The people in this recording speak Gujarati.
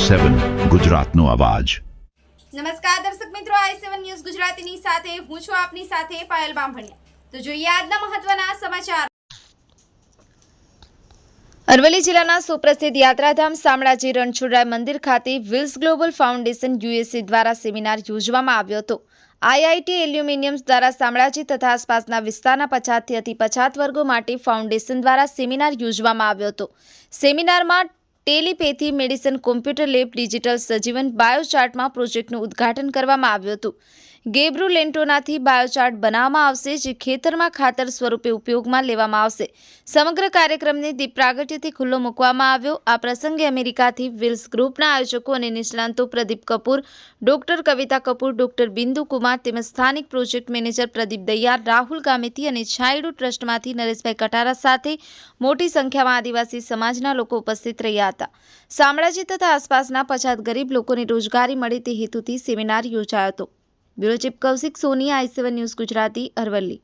સેવન ગુજરાતનો અવાજ. નમસ્કાર દર્શક મિત્રો, આઈ ન્યૂઝ ગુજરાતીની સાથે હું છું આપની સાથે પાયલ બામભણિયા. તો જોઈએ આજના મહત્વના સમાચાર. અરવલ્લી જિલ્લાના સુપ્રસિદ્ધ યાત્રાધામ શામળાજી રણછોડરાય મંદિર ખાતે વિલ્સ ગ્લોબલ ફાઉન્ડેશન યુએસએ દ્વારા સેમિનાર યોજવામાં આવ્યો હતો. આઈઆઈટી એલ્યુમિનિયમ્સ દ્વારા શામળાજી તથા આસપાસના વિસ્તારના પછાતથી અતિ પછાત વર્ગો માટે ફાઉન્ડેશન દ્વારા સેમિનાર યોજવામાં આવ્યો હતો. સેમિનારમાં telepathy medicine computer lab digital સજીવન બાયોચાર્ટમાં પ્રોજેક્ટનું ઉદ્ઘાટન કરવામાં આવ્યું હતું. ગેબ્રુલેન્ટોનાથી બાયોચાર્ટ બનાવવામાં આવશે, જે ખેતરમાં ખાતર સ્વરૂપે ઉપયોગમાં લેવામાં આવશે. સમગ્ર કાર્યક્રમને દીપ પ્રાગટ્યથી ખુલ્લો મૂકવામાં આવ્યો. આ પ્રસંગે અમેરિકાથી વિલ્સ ગ્રુપના આયોજકો અને નિષ્ણાંતો પ્રદીપ કપૂર, ડોક્ટર કવિતા કપૂર, ડોક્ટર બિંદુ કુમાર તેમજ સ્થાનિક પ્રોજેક્ટ મેનેજર પ્રદીપ દૈયાર, રાહુલ ગામેતી અને છાયડુ ટ્રસ્ટમાંથી નરેશભાઈ કટારા સાથે મોટી સંખ્યામાં આદિવાસી સમાજના લોકો ઉપસ્થિત રહ્યા હતા. શામળાજી તથા આસપાસના પછાત ગરીબ લોકોને રોજગારી મળે તે હેતુથી સેમિનાર યોજાયો હતો. Bureau chief Kaushik Soni I seven news Gujarati Aravalli.